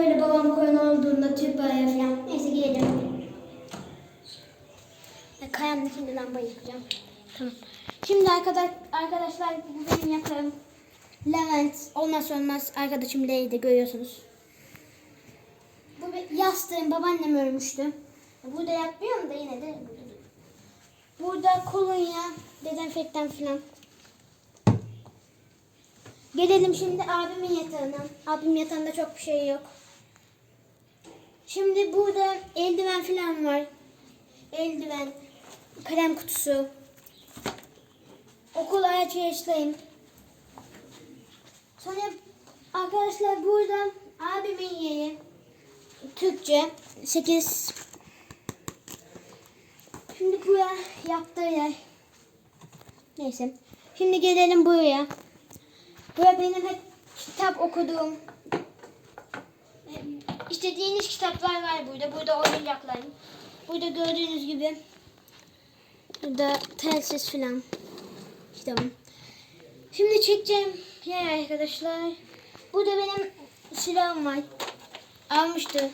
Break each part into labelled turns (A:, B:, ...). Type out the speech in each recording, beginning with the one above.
A: böyle babam koyun olduğunda Türk bayrağı falan. Neyse gidelim. Kayanın içinde lambayı yıkacağım. Tamam. Şimdi arkadaş, arkadaşlar bu benim yakım. Levent olmaz olmaz arkadaşım Leydi görüyorsunuz. Bu yastığım babaannem örmüştü. Burada yapmıyorum da yine de burada. Burada kolonya, dezenfektan filan. Gelelim şimdi abimin yatağına. Abim yatağında çok bir şey yok. Şimdi burada eldiven filan var. Eldiven, kalem kutusu. Okul araç yaşlayayım. Sonra arkadaşlar burada abimin yeri. Türkçe 8 Şimdi buraya yaptığı yer. Neyse. Şimdi gelelim buraya. Buraya benim hep kitap okuduğum istediğiniz kitaplar var burada. Burada oyuncaklarım. Burada gördüğünüz gibi burada telsiz filan kitabım. Şimdi çekeceğim yer arkadaşlar. Burada benim silahım var. Almıştı.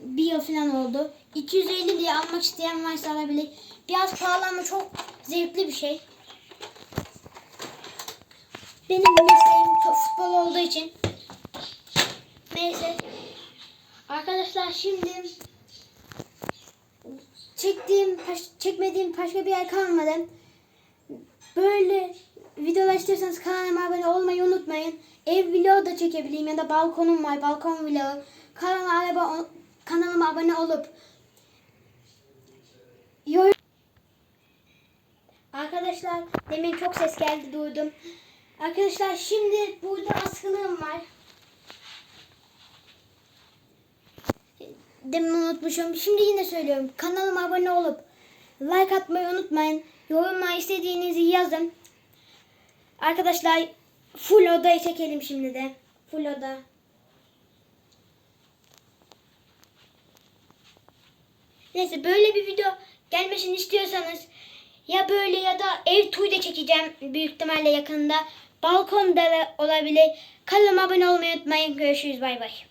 A: Bir yıl falan oldu. 250 diye almak isteyen varsa alabilir. Biraz pahalı ama çok zevkli bir şey. Benim mesleğim çok Arkadaşlar şimdi çektiğim, çekmediğim başka bir yer kalmadı. Böyle videolar istiyorsanız kanalıma abone olmayı unutmayın. Ev vlogu da çekebileyim ya da balkonum var, balkon vlogu. Kanalıma, araba, kanalıma abone olup yorum Arkadaşlar demin çok ses geldi duydum. Arkadaşlar şimdi burada askılığım var. Demin unutmuşum. Şimdi yine söylüyorum. Kanalıma abone olup like atmayı unutmayın. Yoruma istediğinizi yazın. Arkadaşlar full odayı çekelim şimdi de. Full oda. Neyse böyle bir video gelmesini istiyorsanız ya böyle ya da ev turu da çekeceğim büyük ihtimalle yakında. Balkonda da olabilir. Kanalıma abone olmayı unutmayın. Görüşürüz bay bay.